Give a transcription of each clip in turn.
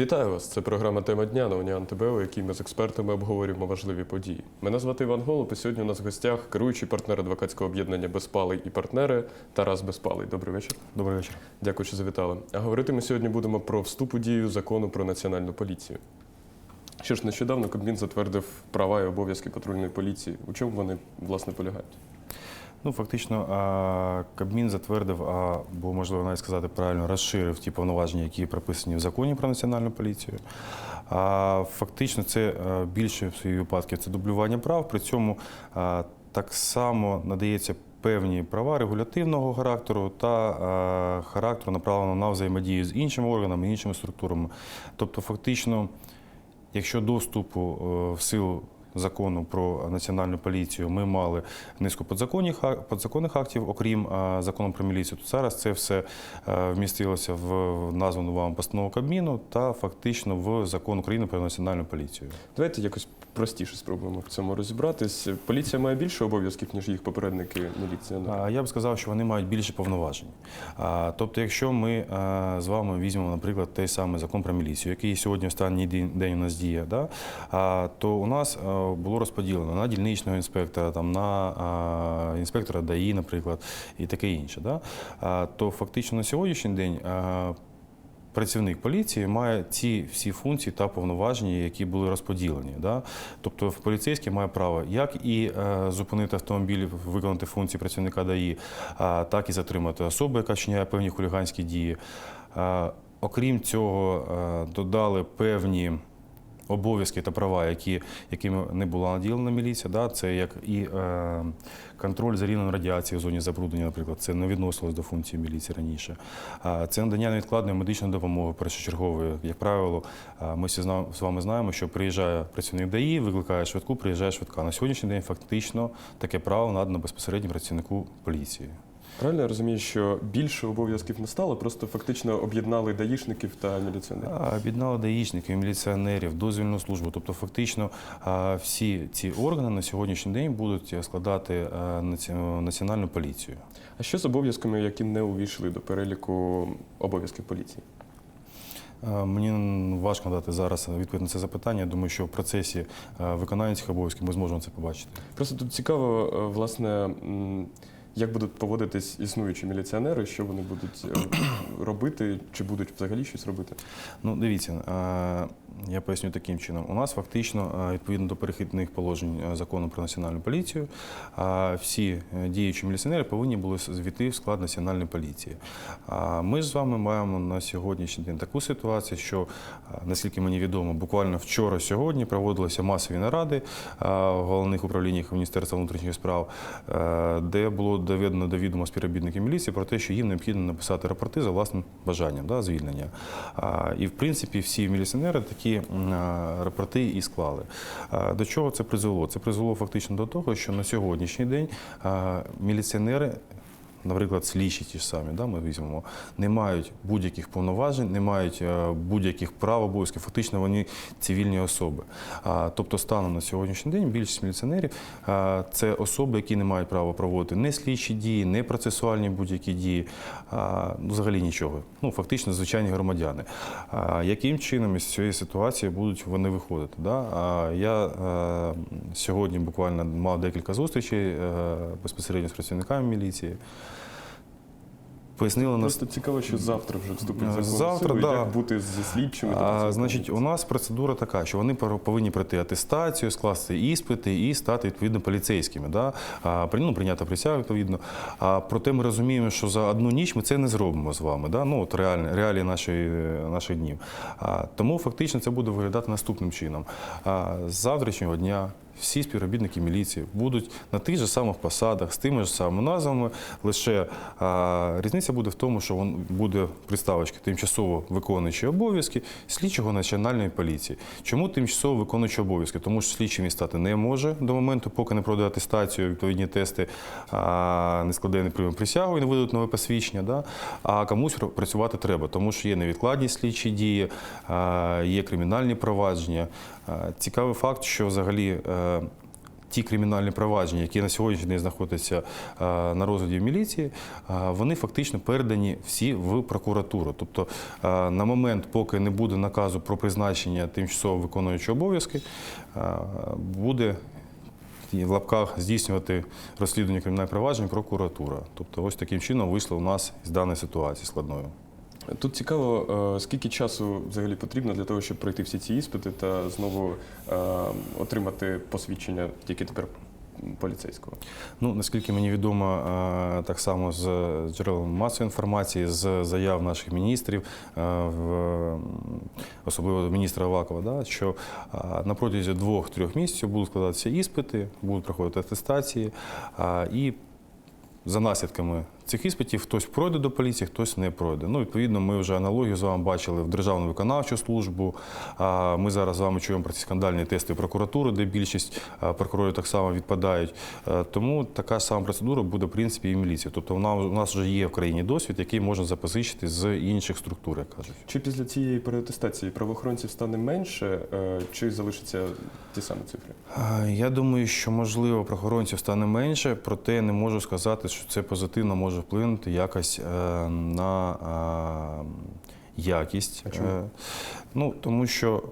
Вітаю вас! Це програма Тема дня на Уніан ТБ, у якій ми з експертами обговорюємо важливі події. Мене звати Іван Голуб, і сьогодні у нас в гостях керуючий партнер адвокатського об'єднання Безпалий і партнери Тарас Безпалий. Добрий вечір. Добрий вечір. Дякую, що завітали. А говорити ми сьогодні будемо про вступ у дію закону про національну поліцію. Що ж, нещодавно Кабмін затвердив права і обов'язки патрульної поліції. У чому вони власне полягають? Ну, фактично, Кабмін затвердив, або можливо навіть сказати правильно, розширив ті повноваження, які прописані в законі про національну поліцію. Фактично, це більше в своїй випадків це дублювання прав. При цьому так само надається певні права регулятивного характеру та е, характеру направлено на взаємодію з іншими органами, іншими структурами. Тобто, фактично, якщо доступу е, в силу закону про національну поліцію ми мали низку підзаконних, ак- підзаконних актів, окрім закону про міліцію, то зараз це все е, вмістилося в названу вам постанову Кабміну та фактично в закон України про національну поліцію. Давайте якось простіше спробуємо в цьому розібратись. Поліція має більше обов'язків, ніж їх попередники міліціонери. А, Я б сказав, що вони мають більше повноважень. Тобто, якщо ми е, з вами візьмемо, наприклад, той самий закон про міліцію, який сьогодні останній день, у нас діє, да? то у нас е, було розподілено на дільничного інспектора, там, на інспектора ДАІ, наприклад, і таке інше. Да? То фактично на сьогоднішній день. Е, Працівник поліції має ці всі функції та повноваження, які були розподілені. Да? Тобто поліцейський має право як і е, зупинити автомобіль, виконати функції працівника ДАІ, а, так і затримати особу, яка вчиняє певні хуліганські дії. Е, окрім цього, е, додали певні обов'язки та права, які, якими не була наділена міліція. Да? Це як і е, контроль за рівнем радіації в зоні забруднення, наприклад, це не відносилось до функції міліції раніше. Це надання невідкладної медичної допомоги першочергової. Як правило, ми всі з вами знаємо, що приїжджає працівник ДАІ, викликає швидку, приїжджає швидка. На сьогоднішній день фактично таке право надано безпосередньо працівнику поліції. Правильно я розумію, що більше обов'язків не стало, просто фактично об'єднали даїшників та міліціонерів. Об'єднали даїшників, міліціонерів, дозвільну службу. Тобто, фактично, всі ці органи на сьогоднішній день будуть складати е, наці- національну поліцію. А що з обов'язками, які не увійшли до переліку обов'язків поліції? Е, Мені важко дати зараз відповідь на це запитання. Я думаю, що в процесі е, виконання цих обов'язків ми зможемо це побачити. Просто тут цікаво, е, власне, як будуть поводитись існуючі міліціонери, що вони будуть е, робити, чи будуть взагалі щось робити? Ну, дивіться, е, я поясню таким чином. У нас фактично, е, відповідно до перехідних положень закону про національну поліцію, всі діючі міліціонери повинні були звійти в склад національної поліції. Ми ж з вами маємо на сьогоднішній день таку ситуацію, що, наскільки мені відомо, буквально вчора-сьогодні проводилися масові наради в головних управліннях Міністерства внутрішніх справ, де було доведено до відома співробітників міліції про те, що їм необхідно написати рапорти за власним бажанням да, звільнення. І в принципі всі міліціонери такі рапорти і склали. До чого це призвело? Це призвело фактично до того, що на сьогоднішній день міліціонери. Наприклад, слідчі ті ж самі, да, ми візьмемо, не мають будь-яких повноважень, не мають е, будь-яких прав, обов'язків. Фактично вони цивільні особи. Тобто, станом на сьогоднішній день більшість міліціонерів це особи, які не мають права проводити не слідчі дії, не процесуальні будь-які дії, ну, взагалі нічого. Ну, фактично, звичайні громадяни. Яким чином із цієї ситуації будуть вони виходити? Да? Я е, сьогодні буквально мав декілька зустрічей е, безпосередньо з працівниками міліції. Пояснили нас. Просто цікаво, що завтра вже вступить закон. Завтра, силу, да. як бути зі слідчими. А, значить, у нас процедура така, що вони повинні пройти атестацію, скласти іспити і стати відповідно поліцейськими. Да? А, ну, прийняти присягу, відповідно. А проте ми розуміємо, що за одну ніч ми це не зробимо з вами. Да? Ну, от реальні, реалії нашої, наших днів. А, тому фактично це буде виглядати наступним чином. А, з завтрашнього дня. Всі співробітники міліції будуть на тих же самих посадах з тими ж самими назвами. Лише а, різниця буде в тому, що він буде приставочка тимчасово виконуючий обов'язки слідчого національної поліції. Чому тимчасово виконуючий обов'язки? Тому що слідчим він стати не може до моменту, поки не пройде атестацію, відповідні тести, а, не складе не прийме присягу і не видадуть нове посвідчення. Да? А комусь працювати треба, тому що є невідкладні слідчі дії, а, є кримінальні провадження. А, Цікавий факт, що взагалі. е, ті кримінальні провадження, які на сьогоднішній день знаходяться е, на розгляді в міліції, е, вони фактично передані всі в прокуратуру. Тобто е, на момент, поки не буде наказу про призначення тимчасово виконуючого обов'язки, е, буде в лапках здійснювати розслідування кримінальних проваджень прокуратура. Тобто, ось таким чином вийшло у нас з даної ситуації складною. Тут цікаво, е, скільки часу взагалі потрібно для того, щоб пройти всі ці іспити та знову е, отримати посвідчення тільки тепер поліцейського. Ну, наскільки мені відомо, е, так само з джерел масової інформації, з заяв наших міністрів, особливо міністра Авакова, да, що на протязі двох-трьох місяців будуть складатися іспити, будуть проходити атестації, і за наслідками цих іспитів хтось пройде до поліції, хтось не пройде. Ну, відповідно, ми вже аналогію з вами бачили в Державну виконавчу службу. Ми зараз з вами чуємо про ці скандальні тести прокуратури, де більшість прокурорів так само відпадають. Е, Тому така сама процедура буде в принципі і в міліції. Тобто у нас вже є в країні досвід, який можна запозичити з інших структур, як кажуть. Чи після цієї переатестації правоохоронців стане менше, е, чи залишаться ті самі цифри? Я думаю, що можливо правоохоронців стане менше, проте не можу сказати, що це позитивно може вплинути якось е, на е, якість. А чому? Е, Ну, тому що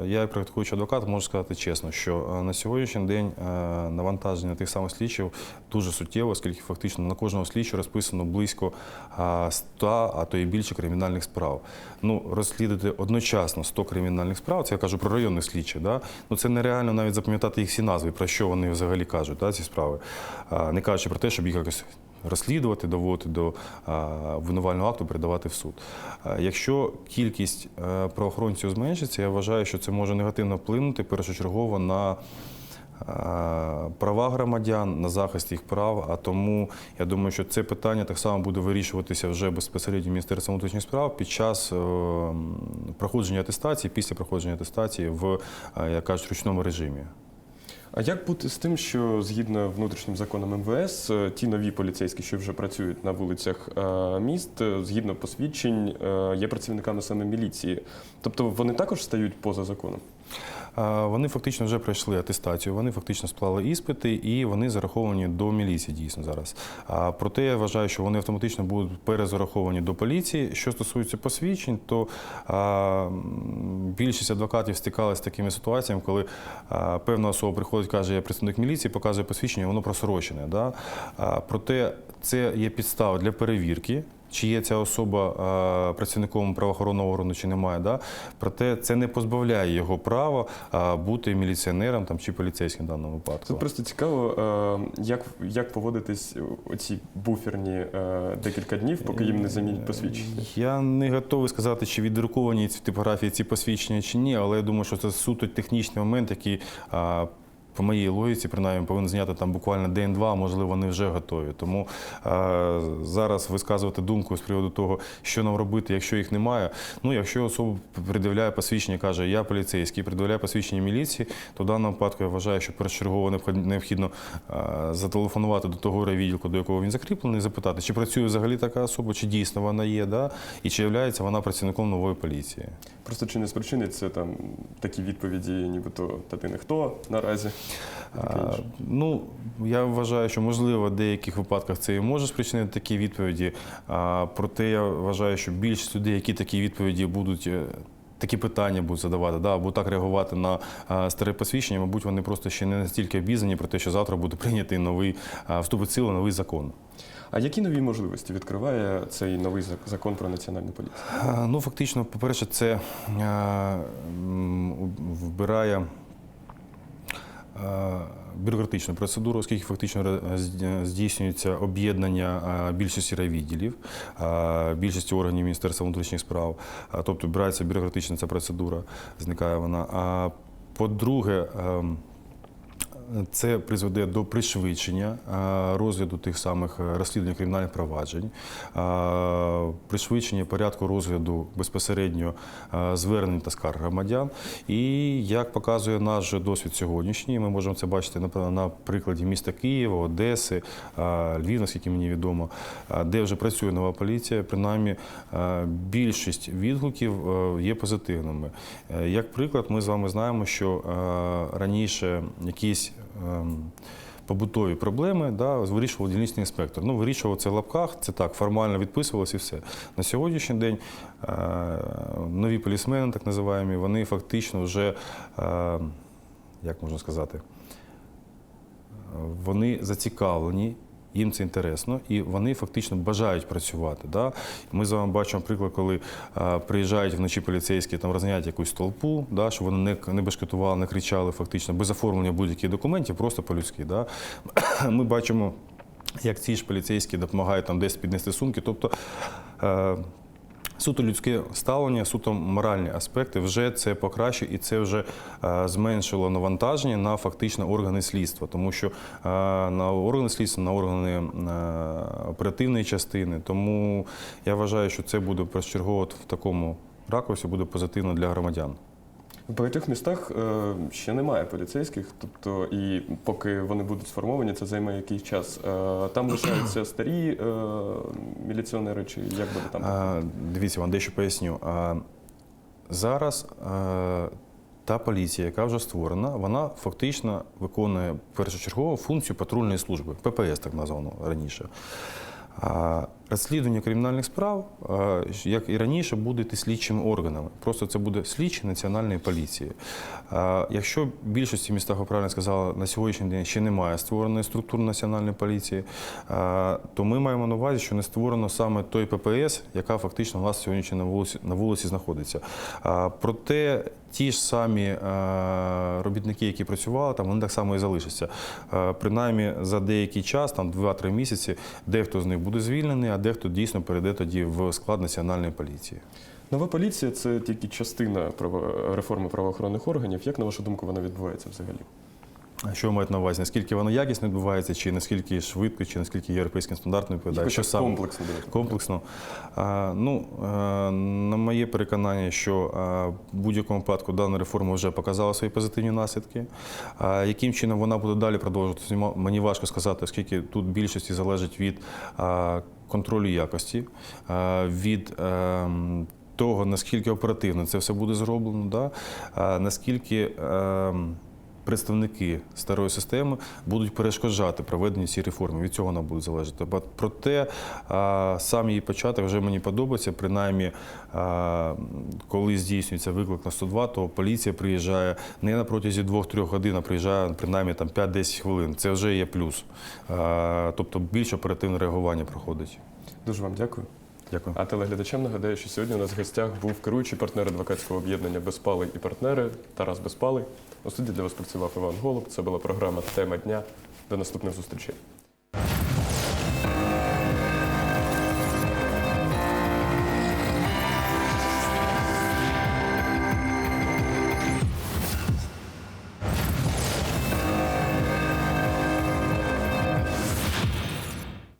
е, я, як практикуючий адвокат, можу сказати чесно, що на сьогоднішній день е, навантаження тих самих слідчів дуже суттєво, оскільки фактично на кожного слідчого розписано близько е, 100, а то і більше кримінальних справ. Ну, розслідувати одночасно 100 кримінальних справ, це я кажу про районних слідчих, да? ну це нереально навіть запам'ятати їх всі назви, про що вони взагалі кажуть, да, ці справи. Не кажучи про те, щоб їх якось розслідувати, доводити до обвинувального акту, передавати в суд. Якщо кількість е, правоохоронців зменшиться, я вважаю, що це може негативно вплинути першочергово на права громадян, на захист їх прав. А тому я думаю, що це питання так само буде вирішуватися вже безпосередньо Міністерством внутрішніх справ під час е, проходження атестації, після проходження атестації в е, як кажуть, ручному режимі. А як бути з тим, що згідно внутрішнім законом МВС, е, ті нові поліцейські, що вже працюють на вулицях е, міст, е, згідно посвідчень, є працівниками саме міліції. Тобто вони також стають поза законом? Вони фактично вже пройшли атестацію, вони фактично склали іспити і вони зараховані до міліції дійсно зараз. Проте я вважаю, що вони автоматично будуть перезараховані до поліції. Що стосується посвідчень, то більшість адвокатів стикалися з такими ситуаціями, коли певна особа приходить, каже, я представник міліції, показує посвідчення, воно просрочене. Да? Проте це є підстава для перевірки. Чи є ця особа а, працівником правоохоронного органу, чи немає, да? проте це не позбавляє його права а, бути міліціонером там, чи поліцейським в даному випадку. Тут просто цікаво, е, як, як поводитись оці буферні е, декілька днів, поки їм не замінять посвідчення. Я не готовий сказати, чи віддруковані ці типографії ці посвідчення чи ні, але я думаю, що це суто технічний момент, який по моїй логіці, принаймні, повинен зняти там буквально день-два, можливо, вони вже готові. Тому а, зараз висказувати думку з приводу того, що нам робити, якщо їх немає. Ну, якщо особа придивляє посвідчення, каже, я поліцейський, придивляє посвідчення міліції, то в даному випадку я вважаю, що першочергово необхідно а, зателефонувати до того відділку, до якого він закріплений, запитати, чи працює взагалі така особа, чи дійсно вона є, да? і чи є вона працівником нової поліції. Просто чи не спричинить це там такі відповіді, нібито та ти не хто наразі? Інше. Ну, я вважаю, що можливо в деяких випадках це і може спричинити такі відповіді. Проте я вважаю, що більшість людей, які такі відповіді будуть. е, Такі питання будуть задавати, да, або так реагувати на а, старе посвідчення, мабуть, вони просто ще не настільки обізнані про те, що завтра буде прийнятий новий, вступить в силу новий закон. А які нові можливості відкриває цей новий закон про національну поліцію? Ну, фактично, по-перше, це а, вбирає бюрократичну процедуру, оскільки фактично здійснюється об'єднання більшості райвідділів, більшості органів Міністерства внутрішніх справ. Тобто бюрократична ця процедура, зникає вона. А по-друге, ем, це призведе до пришвидшення розгляду тих самих е, розслідувань кримінальних проваджень, пришвидшення порядку розгляду безпосередньо звернень та скарг громадян. І як показує наш досвід сьогоднішній, ми можемо це бачити на, прикладі міста Києва, Одеси, Львів, наскільки мені відомо, де вже працює нова поліція. Принаймні більшість відгуків е, є позитивними. Е, Як приклад, ми з вами знаємо, що е, раніше якісь побутові проблеми, да, вирішував дільничний інспектор. Ну, вирішував це в лапках, це так, формально відписувалось і все. На сьогоднішній день е, нові полісмени, так називаємо, вони фактично вже, е, як можна сказати, вони зацікавлені, їм це інтересно, і вони фактично бажають працювати. Да? Ми з вами бачимо приклад, коли а, приїжджають вночі поліцейські, там розганяють якусь толпу, да, щоб вони не, не бешкетували, не кричали, фактично, без оформлення будь-яких документів, просто по-людськи. Да? Ми бачимо, як ці ж поліцейські допомагають там десь піднести сумки. Тобто е, Суто людське ставлення, суто моральні аспекти вже це покращує і це вже е, зменшило навантаження на фактично органи слідства, тому що е, на органи слідства, на органи е, оперативної частини. Тому я вважаю, що це буде першочергово в такому ракурсі буде позитивно для громадян. В багатьох містах е, ще немає поліцейських, тобто і поки вони будуть сформовані, це займе якийсь час. Е, там лишаються старі е, міліціонери, чи як буде там? А, Дивіться, вам дещо поясню. А, Зараз а, та поліція, яка вже створена, вона фактично виконує першочергову функцію патрульної служби, ППС так названо раніше. А Розслідування кримінальних справ, як і раніше, буде йти слідчими органами. Просто це буде слідчі національної поліції. Якщо в більшості містах, ви правильно сказали, на сьогоднішній день ще немає створеної структури національної поліції, то ми маємо на увазі, що не створено саме той ППС, яка фактично у нас сьогодні на вулиці, на вулиці знаходиться. Проте ті ж самі робітники, які працювали там, вони так само і залишаться. Принаймні за деякий час, там 2-3 місяці, дехто з них буде звільнений, а дехто дійсно перейде тоді в склад національної поліції. Нова поліція це тільки частина реформи правоохоронних органів. Як на вашу думку вона відбувається взагалі? Що ви маєте на увазі? Наскільки воно якісно відбувається, чи наскільки швидко, чи наскільки європейським стандартам відповідає? Що саме? комплексно. Комплексно. А, ну, е, на моє переконання, що е, в будь-якому випадку дана реформа вже показала свої позитивні наслідки. А яким чином вона буде далі продовжуватися, мені важко сказати, оскільки тут більшості залежить від а, контролю якості, від ем, того, наскільки оперативно це все буде зроблено, да? наскільки. Представники старої системи будуть перешкоджати проведенню цієї реформи. Від цього вона буде залежати. Проте сам її початок вже мені подобається. Принаймні, коли здійснюється виклик на 102, то поліція приїжджає не на протязі 2-3 годин, а приїжджає принаймні там 5-10 хвилин. Це вже є плюс. Тобто більш оперативне реагування проходить. Дуже вам дякую. Дякую. А телеглядачам нагадаю, що сьогодні у нас в гостях був керуючий партнер адвокатського об'єднання Безпалий і партнери Тарас Безпалий. У студії для вас працював Іван Голуб. Це була програма Тема дня. До наступних зустрічей.